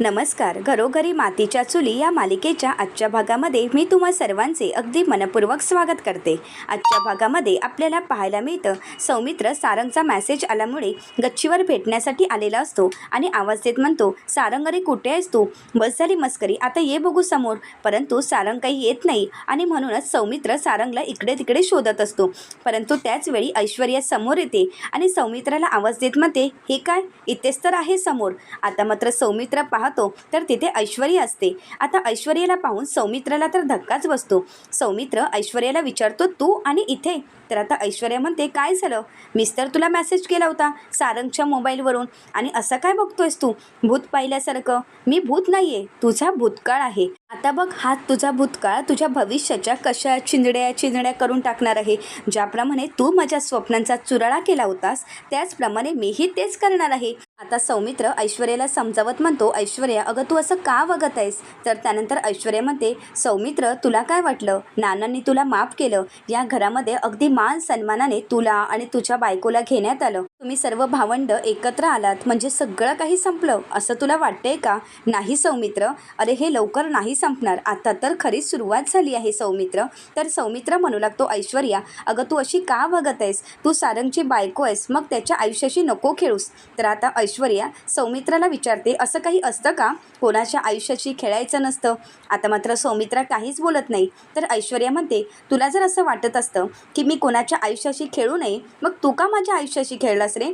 नमस्कार. घरोघरी मातीच्या चुली या मालिकेच्या आजच्या भागामध्ये मी तुम्हा सर्वांचे अगदी मनपूर्वक स्वागत करते. आजच्या भागामध्ये आपल्याला पाहायला मिळतं सौमित्र सारंगचा मेसेज आल्यामुळे गच्चीवर भेटण्यासाठी आलेला असतो आणि आवाज देत म्हणतो सारंग अरे कुठे आहेस तू? बस झाली मस्करी आता ये बघू समोर. परंतु सारंग काही येत नाही आणि म्हणूनच सौमित्र सारंगला इकडे तिकडे शोधत असतो. परंतु त्याचवेळी ऐश्वर्या समोर येते आणि सौमित्राला आवाज देत म्हणते हे काय? इथेच तर आहे समोर. आता मात्र सौमित्र पाहत तर तिथे ऐश्वर्या असते. आता ऐश्वर्याला पाहून सौमित्राला तर धक्काच बसतो. सौमित्र ऐश्वर्याला विचारतो तू आणि इथे? तर आता ऐश्वर्या म्हणते काय झालं? मिस्टर तुला मेसेज केला होता सारंगच्या मोबाईलवरून. आणि असं काय बघतोयस तू? भूत पाहिल्यासारखं. मी भूत नाही आहे तुझा भूतकाळ आहे. आता बघ हा तुझा भूतकाळ तुझ्या भविष्याच्या कशा चिंदड्या चिंदड्या करून टाकणार आहे? ज्याप्रमाणे तू माझ्या स्वप्नांचा चुराळा केला होतास त्याचप्रमाणे मीही तेच करणार आहे. आता सौमित्र ऐश्वर्याला समजावत म्हणतो ऐश्वर्या अगं तू असं का वागत आहेस? तर त्यानंतर ऐश्वर्या म्हणते सौमित्र तुला काय वाटलं? नानांनी तुला माफ केलं. या घरामध्ये अगदी मान सन्मानाने तुला आणि तुझ्या बायकोला घेण्यात आलं. तुम्ही सर्व भावंड एकत्र आलात म्हणजे सगळं काही संपलं. असं तुला वाटतंय का? नाही सौमित्र. अरे हे लवकर नाही संपणार. आता तर खरी सुरुवात झाली आहे सौमित्र. तर सौमित्र म्हणू लागतो ऐश्वर्या अगं तू अशी का वागत आहेस? तू सारंगची बायको आहेस मग त्याच्या आयुष्याशी नको खेळूस. तर आता ऐश्वर्या सौमित्राला विचारते असं काही असतं का? कोणाच्या आयुष्याशी खेळायचं नसतं. आता मात्र सौमित्रा काहीच बोलत नाही. तर ऐश्वर्या म्हणते तुला जर असं वाटत असतं की मी कोणाच्या आयुष्याशी खेळू नये मग तू का माझ्या आयुष्याशी खेळलास रे?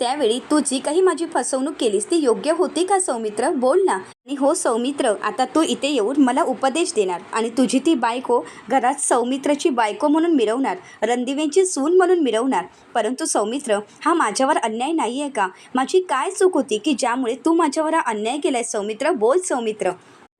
त्यावेळी तू जी काही माझी फसवणूक केलीस ती योग्य होती का सौमित्र? बोल ना. आणि हो सौमित्र आता तू इथे येऊन मला उपदेश देणार आणि तुझी ती बायको घरात सौमित्रची बायको म्हणून मिरवणार रणदिवेंची सून म्हणून मिरवणार. परंतु सौमित्र हा माझ्यावर अन्याय नाही आहे का? माझी काय चूक होती की ज्यामुळे तू माझ्यावर हा अन्याय केलाय सौमित्र? बोल सौमित्र.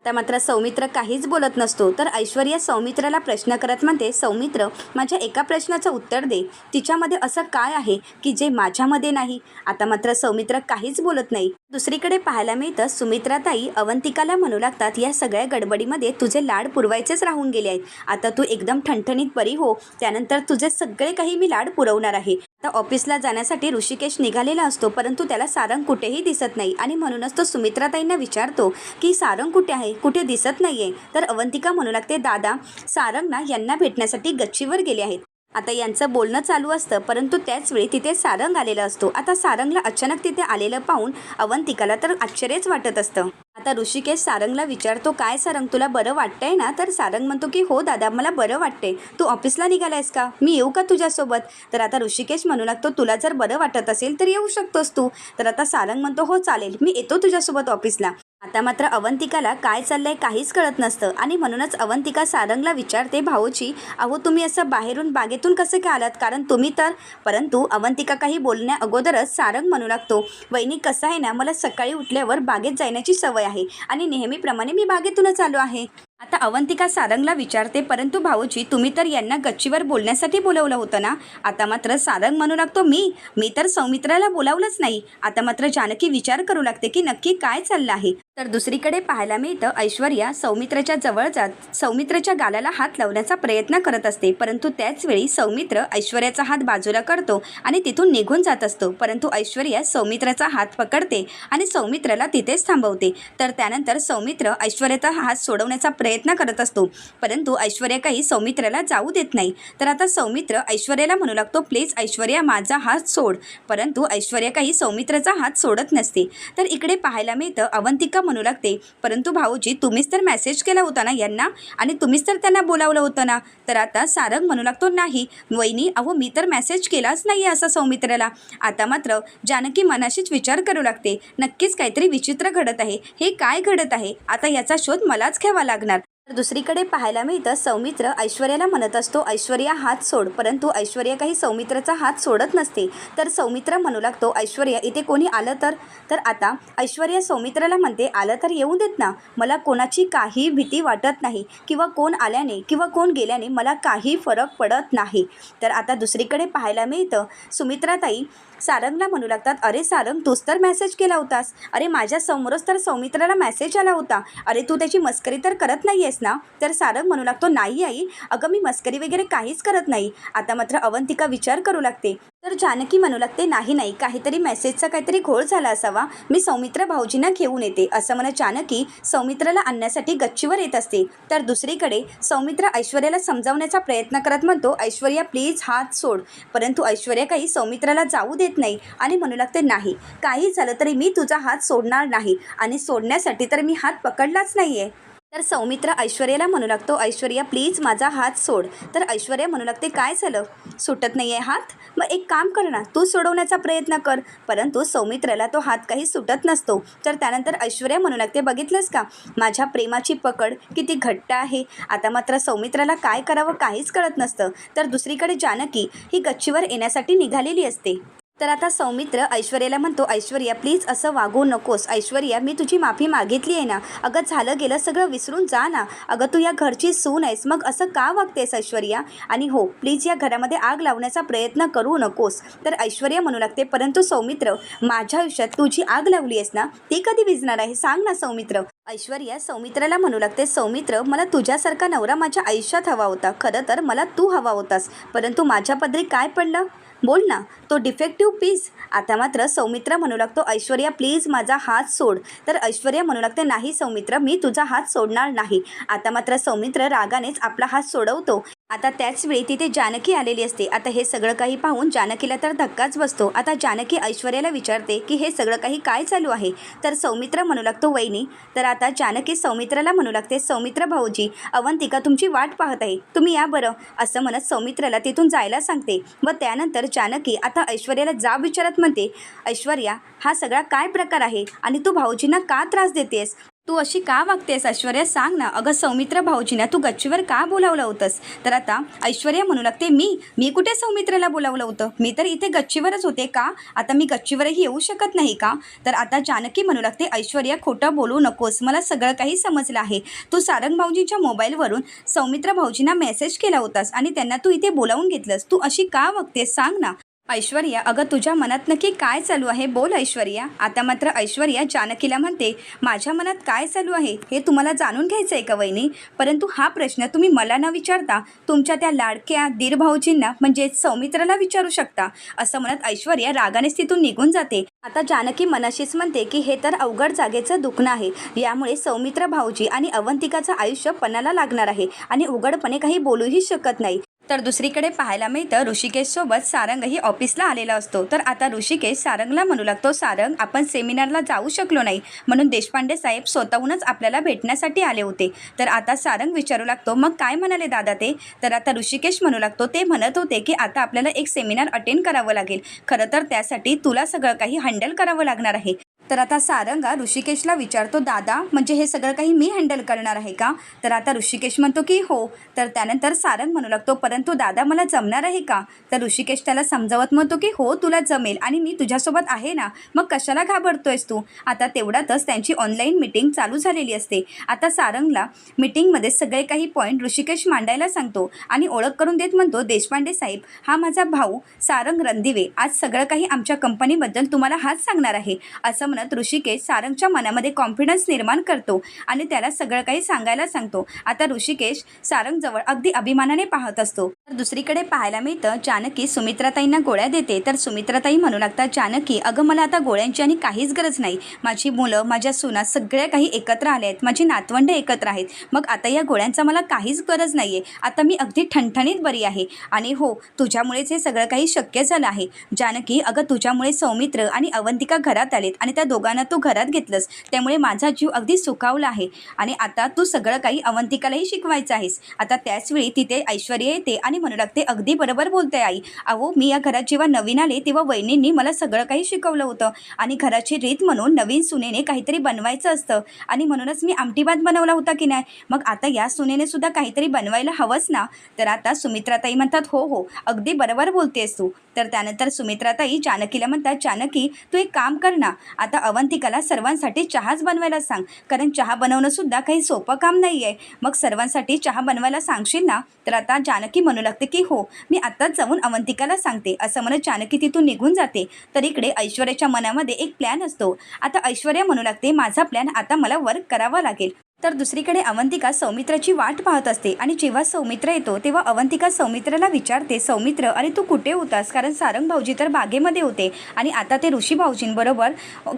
आता मात्र सौमित्र काहीच बोलत नसतो. तर ऐश्वर्या सौमित्राला प्रश्न करत म्हणते सौमित्र माझ्या एका प्रश्नाचं उत्तर दे. तिच्यामध्ये असं काय आहे की जे माझ्यामध्ये नाही आता मात्र सौमित्र काहीच बोलत नाही. दुसरीकडे पाहायला मिळतं सुमित्राताई अवंतिकाला म्हणू लागतात या सगळ्या गडबडीमध्ये तुझे लाड पुरवायचेच राहून गेले आहेत. आता तू एकदम ठणठणीत बरी हो. त्यानंतर तुझे सगळे काही मी लाड पुरवणार आहे. आता ऑफिसला जाण्यासाठी ऋषिकेश निघालेला असतो परंतु त्याला सारंग कुठेही दिसत नाही. आणि म्हणूनच तो सुमित्राताईंना विचारतो की सारंग कुठे आहे? कुठे दिसत नाही आहे तर अवंतिका म्हणू लागते दादा सारंग ना यांना भेटण्यासाठी गच्चीवर गेले आहेत. आता यांचं बोलणं चालू असतं परंतु त्याचवेळी तिथे सारंग आलेला असतो. आता सारंगला अचानक तिथे आलेलं पाहून अवंतिकाला तर आश्चर्यच वाटत असतं. आता ऋषिकेश सारंगला विचारतो काय सारंग तुला बरं वाटतंय ना? तर सारंग म्हणतो की हो दादा मला बरं वाटतंय. तू ऑफिसला निघालायस का? मी येऊ का तुझ्यासोबत? तर आता ऋषिकेश म्हणू लागतो तुला जर बरं वाटत असेल तर येऊ शकतोस तू. तर आता सारंग म्हणतो हो चालेल. मी येतो तुझ्यासोबत ऑफिसला. आता मात्र अवंतिकाला काय चाललंय काहीच कळत नसतं आणि म्हणूनच अवंतिका सारंगला विचारते भाऊची अहो तुम्ही असं बाहेरून बागेतून कसे काय आलात? कारण तुम्ही तर परंतु अवंतिका काही बोलण्या अगोदरच सारंग म्हणू लागतो वहिनी कसं आहे ना मला सकाळी उठल्यावर बागेत जाण्याची सवय आहे आणि नेहमीप्रमाणे मी बागेतूनच आलो आहे. आता अवंतिका सारंगला विचारते परंतु भाऊजी तुम्ही तर यांना गच्चीवर बोलण्यासाठी बोलवलं होतं ना? आता मात्र सारंग म्हणू लागतो मी? मी तर सौमित्राला बोलावलंच नाही. आता मात्र जानकी विचार करू लागते की नक्की काय चाललं आहे. तर दुसरीकडे पाहायला मिळतं ऐश्वर्या सौमित्राच्या जवळ जात सौमित्राच्या गालाला हात लावण्याचा प्रयत्न करत असते. परंतु त्याच वेळी सौमित्र ऐश्वर्याचा हात बाजूला करतो आणि तिथून निघून जात असतो. परंतु ऐश्वर्या सौमित्राचा हात पकडते आणि सौमित्राला तिथेच थांबवते. तर त्यानंतर सौमित्र ऐश्वर्याचा हात सोडवण्याचा प्रयत्न प्रयत्न करत असतो. परंतु ऐश्वर्या काही सौमित्राला जाऊ देत नाही. तर आता सौमित्र ऐश्वर्याला म्हणू लागतो प्लीज ऐश्वर्या माझा हात सोड. परंतु ऐश्वर्या काही सौमित्राचा हात सोडत नसते. तर इकडे पाहायला मिळतं अवंतिका म्हणू लागते परंतु भाऊजी तुम्हीच तर मेसेज केला होता ना यांना? आणि तुम्हीच तर त्यांना बोलावलं होतं ना? तर आता सारंग म्हणू लागतो नाही वहिनी अहो मी तर मेसेज केलाच नाही आहे असा सौमित्राला. आता मात्र जानकी मनाशीच विचार करू लागते नक्कीच काहीतरी विचित्र घडत आहे. हे काय घडत आहे? आता याचा शोध मलाच घ्यावा लागणार. तर दुसरीकडे पाहायला मिळतं सौमित्र ऐश्वर्याला म्हणत असतो ऐश्वर्या हात सोड. परंतु ऐश्वर्या काही सौमित्रचा हात सोडत नसते. तर सौमित्र म्हणू लागतो ऐश्वर्या इथे कोणी आलं तर? तर आता ऐश्वर्या सौमित्राला म्हणते आलं तर येऊ देत ना. मला कोणाची काही भीती वाटत नाही. किंवा कोण आल्याने किंवा कोण गेल्याने मला काही फरक पडत नाही. तर आता दुसरीकडे पाहायला मिळतं सुमित्राताई सारंगला म्हणू लागतात अरे सारंग तूच तर मेसेज केला होतास. अरे माझ्या समोरच तर सौमित्राला मेसेज आला होता. अरे तू त्याची मस्करी तर करत नाही आहेस ना? तर सारंग म्हणू लागतो नाही आई. अगं मी मस्करी वगैरे काहीच करत नाही. आता मात्र अवंतिका विचार करू लागते. तर जानकी म्हणू लागते नाही नाही. काहीतरी मेसेजचा काहीतरी घोळ झाला असावा. मी सौमित्र भाऊजींना घेऊन येते. असं म्हणत जानकी सौमित्राला आणण्यासाठी गच्चीवर येत असते. तर दुसरीकडे सौमित्र ऐश्वर्याला समजावण्याचा प्रयत्न करत म्हणतो ऐश्वर्या प्लीज हात सोड. परंतु ऐश्वर्या काही सौमित्राला जाऊ देत नाही आणि म्हणू लागते नाही काही झालं तरी मी तुझा हात सोडणार नाही आणि सोडण्यासाठी तर मी हात पकडलाच नाही आहे तर सौमित्र ऐश्वर्याला म्हणू लागतो ऐश्वर्या प्लीज माझा हात सोड. तर ऐश्वर्या म्हणू लागते काय झालं? सुटत नाही आहे हात? मग एक काम कर ना तू सोडवण्याचा प्रयत्न कर. परंतु सौमित्राला तो हात काही सुटत नसतो. तर त्यानंतर ऐश्वर्या म्हणू लागते बघितलंस का? माझ्या प्रेमाची पकड किती घट्ट आहे. आता मात्र सौमित्राला काय करावं काहीच कळत नसतं. तर दुसरीकडे जानकी ही गच्चीवर येण्यासाठी निघालेली असते. तर आता सौमित्र ऐश्वर्याला म्हणतो ऐश्वर्या प्लीज असं वागू नकोस. ऐश्वर्या मी तुझी माफी मागितली आहे ना? अगं झालं गेलं सगळं विसरून जा ना. अगं तू या घरची सून आहेस. मग असं का वागतेस ऐश्वर्या? आणि हो प्लीज या घरामध्ये आग लावण्याचा प्रयत्न करू नकोस. तर ऐश्वर्या म्हणू लागते परंतु सौमित्र माझ्या आयुष्यात तू जी आग लावली आहेस ना? ती कधी विजणार आहे? सांग ना सौमित्र. ऐश्वर्या सौमित्राला म्हणू लागते सौमित्र मला तुझ्यासारखा नवरा माझ्या आयुष्यात हवा होता. खरं तर मला तू हवा होतास. परंतु माझ्या पदरी काय पडलं? बोल ना. तो डिफेक्टिव्ह पीस आता मात्र सौमित्र म्हणू लागतो ऐश्वर्या प्लीज माझा हात सोड. तर ऐश्वर्या म्हणू लागते नाही सौमित्र मी तुझा हात सोडणार नाही. आता मात्र सौमित्र रागानेच आपला हात सोडवतो. आता त्याचवेळी तिथे जानकी आलेली असते. आता हे सगळं काही पाहून जानकीला तर धक्काच बसतो. आता जानकी ऐश्वर्याला विचारते की हे सगळं काही काय चालू आहे? तर सौमित्र म्हणू लागतो वहिनी तर आता जानकी सौमित्राला म्हणू लागते सौमित्र भाऊजी अवंतिका तुमची वाट पाहत आहे. तुम्ही या बरं. असं म्हणत सौमित्राला तिथून जायला सांगते. व त्यानंतर जानकी आता ऐश्वर्याला जाब विचारत म्हणते ऐश्वर्या हा सगळा काय प्रकार आहे? आणि तू भाऊजींना का त्रास देतेस? तू अशी का वागतेस ऐश्वर्या? सांग ना. अगं सौमित्र भाऊजींना तू गच्चीवर का बोलावलं होतंस? तर आता ऐश्वर्या म्हणू लागते मी मी कुठे सौमित्रला बोलावलं होतं? मी तर इथे गच्चीवरच होते का? आता मी गच्चीवरही येऊ शकत नाही का? तर आता जानकी म्हणू लागते ऐश्वर्या खोटं बोलू नकोस. मला सगळं काही समजलं आहे. तू सारंग भाऊजींच्या मोबाईलवरून सौमित्र भाऊजींना मेसेज केला होतास आणि त्यांना तू इथे बोलावून घेतलंस. तू अशी का वागतेस? सांग ना. ऐश्वर्या अगं तुझ्या मनात नक्की काय चालू आहे? बोल ऐश्वर्या. आता मात्र ऐश्वर्या जानकीला म्हणते माझ्या मनात काय चालू आहे? हे तुम्हाला जाणून घ्यायचं आहे का वहिनी? परंतु हा प्रश्न तुम्ही मला न विचारता तुमच्या त्या लाडक्या दीरभाऊजींना म्हणजेच सौमित्राला विचारू शकता. असं म्हणत ऐश्वर्या रागानेच तिथून निघून जाते. आता जानकी मनाशीच म्हणते की हे तर अवघड जागेचं दुखणं आहे. यामुळे सौमित्र भाऊजी आणि अवंतिकाचं आयुष्य पणाला लागणार आहे आणि उघडपणे काही बोलूही शकत नाही. तर दुसरीकडे पाहायला मिळतं ऋषिकेशसोबत सारंगही ऑफिसला आलेला असतो. तर आता ऋषिकेश सारंगला म्हणू लागतो सारंग आपण सेमिनारला जाऊ शकलो नाही. म्हणून देशपांडे साहेब स्वतःहूनच आपल्याला भेटण्यासाठी आले होते. तर आता सारंग विचारू लागतो मग काय म्हणाले दादा ते? तर आता ऋषिकेश म्हणू लागतो ते म्हणत होते की आता आपल्याला एक सेमिनार अटेंड करावं लागेल. खरं तर त्यासाठी तुला सगळं काही हँडल करावं लागणार आहे. तर आता सारंगा ऋषिकेशला विचारतो दादा म्हणजे हे सगळं काही मी हँडल करणार आहे का? तर आता ऋषिकेश म्हणतो की हो. तर त्यानंतर सारंग म्हणू लागतो परंतु दादा मला जमणार आहे का? तर ऋषिकेश त्याला समजावत म्हणतो की हो तुला जमेल आणि मी तुझ्यासोबत आहे ना मग कशाला घाबरतोयस तू? आता तेवढ्यातच त्यांची ऑनलाईन मिटिंग चालू झालेली असते. आता सारंगला मिटिंगमध्ये सगळे काही पॉईंट ऋषिकेश मांडायला सांगतो आणि ओळख करून देत म्हणतो देशपांडे साहेब हा माझा भाऊ सारंग रणदिवे आज सगळं काही आमच्या कंपनीबद्दल तुम्हाला हाच सांगणार आहे. असं म्हणत ऋषिकेश सारंगच्या मनामध्ये कॉन्फिडन्स निर्माण करतो आणि त्याला सगळं काही सांगायला सांगतो. आता ऋषिकेश सारंगजवळ अगदी अभिमानाने पाहत असतो. तर दुसरीकडे पाहायला मिळतं जानकी सुमित्राताईंना गोळ्या देते. तर सुमित्राताई म्हणू लागतात जानकी अगं मला आता गोळ्यांची आणि काहीच गरज नाही. माझी मुलं माझ्या सुना सगळ्या काही एकत्र आल्या आहेत. माझी नातवंड एकत्र आहेत. मग आता या गोळ्यांचा मला काहीच गरज नाही आहे आता मी अगदी ठणठणीत बरी आहे. आणि हो तुझ्यामुळेच हे सगळं काही शक्य झालं आहे. जानकी अगं तुझ्यामुळे सौमित्र आणि अवंतिका घरात आलेत आणि त्या दोघांना तू घरात घेतलंस. त्यामुळे माझा जीव अगदी सुखावला आहे. आणि आता तू सगळं काही अवंतिकालाही शिकवायचं आहेस. आता त्याचवेळी तिथे ऐश्वर्या येते आणि म्हणू लागते अगदी बरोबर बोलते आई. अहो मी या घरात जेव्हा नवीन आले तेव्हा वहिनींनी मला सगळं काही शिकवलं होतं. आणि घराची रीत म्हणून नवीन सुनेने काहीतरी बनवायचं असतं. आणि म्हणूनच मी आमटी भात बनवला होता की नाही? मग आता या सुनेने सुद्धा काहीतरी बनवायला हवंच ना? तर आता सुमित्राताई म्हणतात हो हो अगदी बरोबर बोलतेस तू. तर त्यानंतर सुमित्राताई जानकीला म्हणतात जानकी तू एक काम कर ना. आता अवंतिकाला सर्वांसाठी चहाच बनवायला सांग. कारण चहा बनवणं सुद्धा काही सोपं काम नाही आहे मग सर्वांसाठी चहा बनवायला सांगशील ना? तर आता जानकी म्हणू लागते की हो मी आत्ताच जाऊन अवंतिकाला सांगते. असं म्हणत जानकी तिथून निघून जाते. तर इकडे ऐश्वर्याच्या मनामध्ये एक प्लॅन असतो. आता ऐश्वर्या म्हणू लागते माझा प्लॅन आता मला वर्क करावा लागेल. तर दुसरीकडे अवंतिका सौमित्राची वाट पाहत असते आणि जेव्हा सौमित्र येतो तेव्हा अवंतिका सौमित्राला विचारते सौमित्र अरे तू कुठे होतास? कारण सारंग भाऊजी तर बागेमध्ये होते आणि आता ते ऋषी भाऊजींबरोबर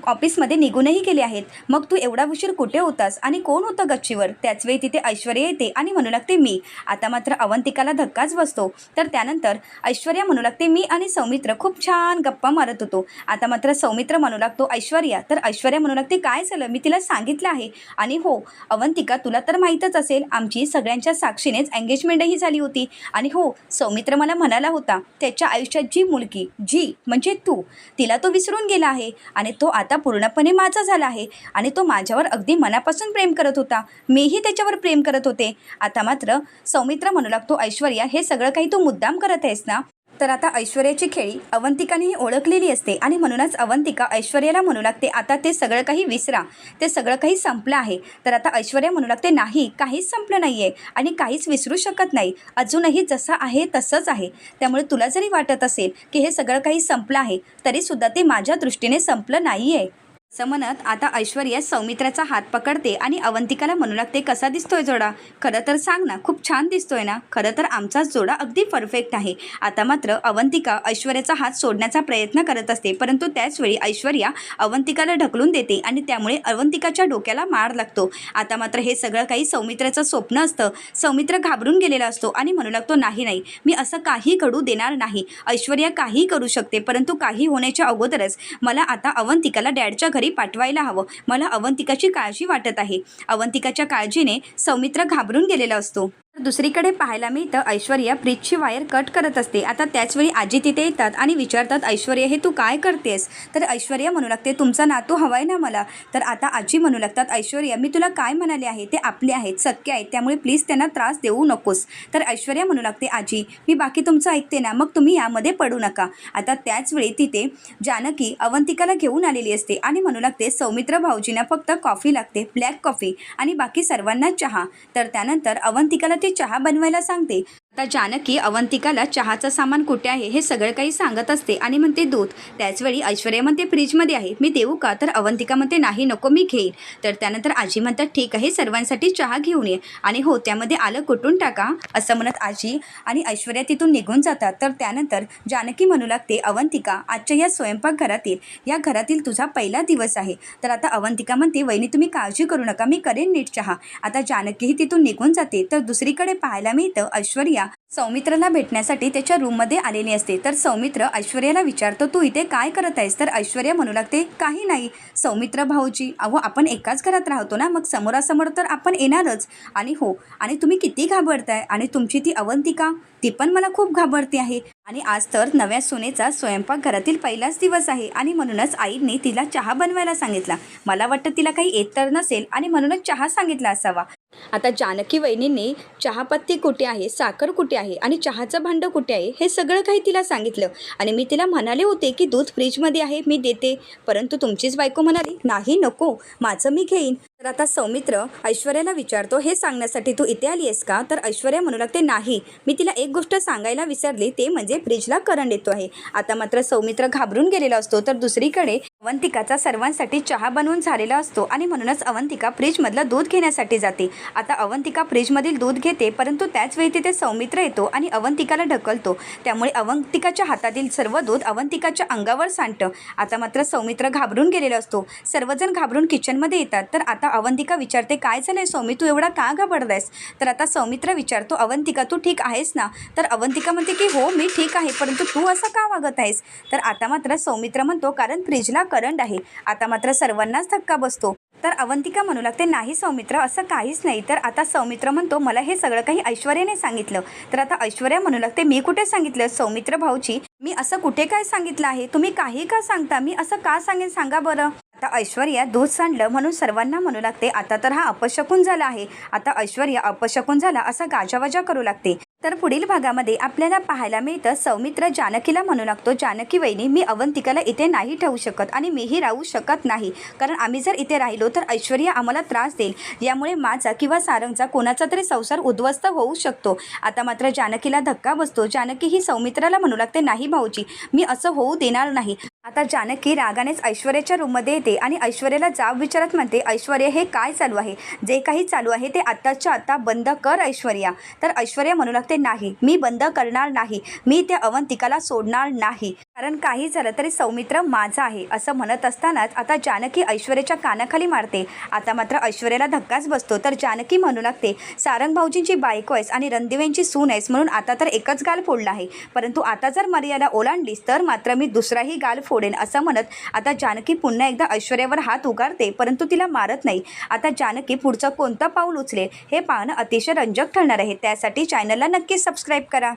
ऑफिसमध्ये निघूनही गेले आहेत. मग तू एवढा उशीर कुठे होतास? आणि कोण होतं गच्चीवर? त्याचवेळी तिथे ऐश्वर्या येते आणि म्हणू लागते मी. आता मात्र अवंतिकाला धक्काच बसतो. तर त्यानंतर ऐश्वर्या म्हणू लागते मी आणि सौमित्र खूप छान गप्पा मारत होतो. आता मात्र सौमित्र म्हणू लागतो ऐश्वर्या. तर ऐश्वर्या म्हणू लागते काय झालं? मी तिला सांगितलं आहे. आणि हो अवंतिका तुला तर माहीतच असेल आमची सगळ्यांच्या साक्षीनेच एंगेजमेंटही झाली होती. आणि हो सौमित्र मला म्हणाला होता त्याच्या आयुष्यात जी मुलगी जी म्हणजे तू तिला तो विसरून गेला आहे. आणि तो आता पूर्णपणे माझा झाला आहे. आणि तो माझ्यावर अगदी मनापासून प्रेम करत होता. मीही त्याच्यावर प्रेम करत होते. आता मात्र सौमित्र म्हणू लागतो ऐश्वर्या हे सगळं काही तू मुद्दाम करत आहेस ना? तर आता ऐश्वर्याची खेळी अवंतिकानेही ओळखलेली असते आणि म्हणूनच अवंतिका ऐश्वर्याला म्हणू लागते आता ते सगळं काही विसरा. ते सगळं काही संपलं आहे. तर आता ऐश्वर्या म्हणू लागते नाही काहीच संपलं नाही आहे आणि काहीच विसरू शकत नाही. अजूनही जसं आहे तसंच आहे. त्यामुळे तुला जरी वाटत असेल की हे सगळं काही संपलं आहे तरीसुद्धा ते माझ्या दृष्टीने संपलं नाही आहे असं म्हणत आता ऐश्वर्या सौमित्राचा हात पकडते आणि अवंतिकाला म्हणू लागते कसा दिसतोय जोडा? खरं तर सांग ना खूप छान दिसतोय ना? खरं तर आमचाच जोडा अगदी परफेक्ट आहे. आता मात्र अवंतिका ऐश्वर्याचा हात सोडण्याचा प्रयत्न करत असते परंतु त्याचवेळी ऐश्वर्या अवंतिकाला ढकलून देते आणि त्यामुळे अवंतिकाच्या डोक्याला मार लागतो. आता मात्र हे सगळं काही सौमित्राचं स्वप्न असतं. सौमित्र घाबरून गेलेला असतो आणि म्हणू लागतो नाही नाही मी असं काही घडू देणार नाही. ऐश्वर्या काही करू शकते परंतु काही होण्याच्या अगोदरच मला आता अवंतिकाला डॅडच्या घरी पाठवायला हवं. मला अवंतिकाची काळजी वाटत आहे. अवंतिकाच्या काळजीने सौमित्र घाबरून गेलेला असतो. दुसरीकडे पाहायला मिळतं ऐश्वर्या फ्रीजची वायर कट करत असते. आता त्याचवेळी आजी तिथे येतात आणि विचारतात ऐश्वर्या हे तू काय करतेस? तर ऐश्वर्या म्हणू लागते तुमचा नातू हवाय ना मला. तर आता आजी म्हणू लागतात ऐश्वर्या मी तुला काय म्हणाले आहे? ते आपले आहेत सख्य आहेत त्यामुळे प्लीज त्यांना त्रास देऊ नकोस. तर ऐश्वर्या म्हणू लागते आजी मी बाकी तुमचं ऐकते ना मग तुम्ही यामध्ये पडू नका. आता त्याचवेळी तिथे जानकी अवंतिकाला घेऊन आलेली असते आणि म्हणू लागते सौमित्र भाऊजींना फक्त कॉफी लागते ब्लॅक कॉफी आणि बाकी सर्वांना चहा. तर त्यानंतर अवंतिकाला ती चहा बनवायला सांगते. आता जानकी अवंतिकाला चहाचं सामान कुठे आहे हे सगळं काही सांगत असते आणि म्हणते दूध त्याचवेळी ऐश्वर्या म्हणते फ्रीजमध्ये आहे. मी देऊ का? तर अवंतिका म्हणते नाही नको मी घेईन. तर त्यानंतर आजी म्हणतात ठीक आहे सर्वांसाठी चहा घेऊन ये. आणि हो त्यामध्ये आलं कुटून टाका? असं म्हणत आजी आणि ऐश्वर्या तिथून निघून जातात. तर त्यानंतर जानकी म्हणू लागते अवंतिका आजच्या या स्वयंपाकघरातील या घरातील तुझा पहिला दिवस आहे. तर आता अवंतिका म्हणते वहिनी तुम्ही काळजी करू नका. मी करेन नीट चहा. आता जानकीही तिथून निघून जाते. तर दुसरीकडे पाहायला मिळतं ऐश्वर्या सौमित्राला भेटण्यासाठी त्याच्या रूममध्ये आलेली असते. तर सौमित्र ऐश्वर्याला विचारतो तू इथे काय करत आहेस? तर ऐश्वर्या म्हणू लागते काही नाही. सौमित्र भाऊजी अहो आपण एकाच घरात राहतो ना मग समोरासमोर तर आपण येणारच. आणि हो. आणि तुम्ही किती घाबरताय? आणि तुमची ती अवंतिका ती पण मला खूप घाबरते आहे. आणि आज तर नव्या सुनेचा स्वयंपाकघरातील पहिलाच दिवस आहे. आणि म्हणूनच आईने तिला चहा बनवायला सांगितला. मला वाटतं तिला काही येत तर नसेल. आणि म्हणूनच चहा सांगितला असावा. आता जानकी वहिनींनी चहापत्ती कुठे आहे साखर कुठे आहे आणि चहाचं भांडं कुठे आहे हे सगळं काही तिला सांगितलं. आणि मी तिला म्हणाले होते की दूध फ्रीजमध्ये आहे मी देते. परंतु तुमचीच बायको म्हणाली नाही नको. माझं मी घेईन. तर आता सौमित्र ऐश्वर्याला विचारतो हे सांगण्यासाठी तू इथे आली आहेस का? तर ऐश्वर्या म्हणू लागते नाही. मी तिला एक गोष्ट सांगायला विसरली ते म्हणजे फ्रीजला करंट येतो आहे. आता मात्र सौमित्र घाबरून गेलेला असतो तर दुसरीकडे अवंतिकाचा सर्वांसाठी चहा बनवून झालेला असतो आणि म्हणूनच अवंतिका फ्रीजमधलं दूध घेण्यासाठी जाते. आता अवंतिका फ्रीजमधील दूध घेते परंतु त्याच वेळी तिथे सौमित्र येतो आणि अवंतिकाला ढकलतो. त्यामुळे अवंतिकाच्या हातातील सर्व दूध अवंतिकाच्या अंगावर सांडतं. आता मात्र सौमित्र घाबरून गेलेला असतो. सर्वजण घाबरून किचनमध्ये येतात. तर आता अवंतिका विचारते काय झालंय सौमी? तू एवढा का घाबरलायस? तर आता सौमित्र विचारतो अवंतिका तू ठीक आहेस ना? तर अवंतिका म्हणते की हो मी ठीक आहे परंतु तू असं का वागत आहेस? तर आता मात्र सौमित्र म्हणतो कारण फ्रीजला करंट आहे आता मात्र सर्वांनाच धक्का बसतो. तर अवंतिका म्हणू लागते नाही सौमित्र असं काहीच नाही. तर आता सौमित्र म्हणतो मला हे सगळं काही ऐश्वर्याने सांगितलं. तर आता ऐश्वर्या म्हणू लागते मी कुठे सांगितलं? सौमित्र भाऊची मी असं कुठे काय सांगितलं आहे? तुम्ही काही का सांगता? मी असं का सांगेन? सांगा बरं. आता ऐश्वर्या दूध सांडलं म्हणून सर्वांना म्हणू लागते आता तर हा अपशकून झाला आहे. आता ऐश्वर्या अपशकून झाला असा गाजावाजा करू लागते. तर पुढील भागामध्ये आपल्याला पाहायला मिळतं सौमित्र जानकीला म्हणू लागतो जानकी वहिनी मी अवंतिकाला इथे नाही ठेवू शकत आणि मीही राहू शकत नाही. कारण आम्ही जर इथे राहिलो तर ऐश्वर्या आम्हाला त्रास देईल. यामुळे माझा किंवा सारंगचा कोणाचा तरी संसार उद्ध्वस्त होऊ शकतो. आता मात्र जानकीला धक्का बसतो. जानकी ही सौमित्राला म्हणू लागते नाही भाऊजी मी असं होऊ देणार नाही. आता जानकी रागानेच ऐश्वर्याच्या रूममध्ये येते आणि ऐश्वर्याला जाब विचारत म्हणते ऐश्वर्या हे काय चालू आहे? जे काही चालू आहे ते आत्ताच्या आत्ता बंद कर ऐश्वर्या. तर ऐश्वर्या म्हणू लागते नाही मी बंद करणार नाही. मी त्या अवंतिकाला सोडणार नाही. कारण काही झालं तरी सौमित्र माझा आहे असं म्हणत असतानाच आता जानकी ऐश्वर्याच्या कानाखाली मारते. आता मात्र ऐश्वर्याला धक्काच बसतो. तर जानकी म्हणू लागते सारंग भाऊजींची बायको आहेस आणि रणदिवेंची सून आहेस म्हणून आता तर एकच गाल फोडला आहे. परंतु आता जर मर्यादा ओलांडलीस तर मात्र मी दुसराही गाल फोडेन असं म्हणत आता जानकी पुन्हा एकदा ऐश्वर्यावर हात उगारते परंतु तिला मारत नाही. आता जानकी पुढचं कोणतं पाऊल उचलेल हे पाहणं अतिशय रंजक ठरणार आहे. त्यासाठी चॅनलला नक्कीच सबस्क्राईब करा.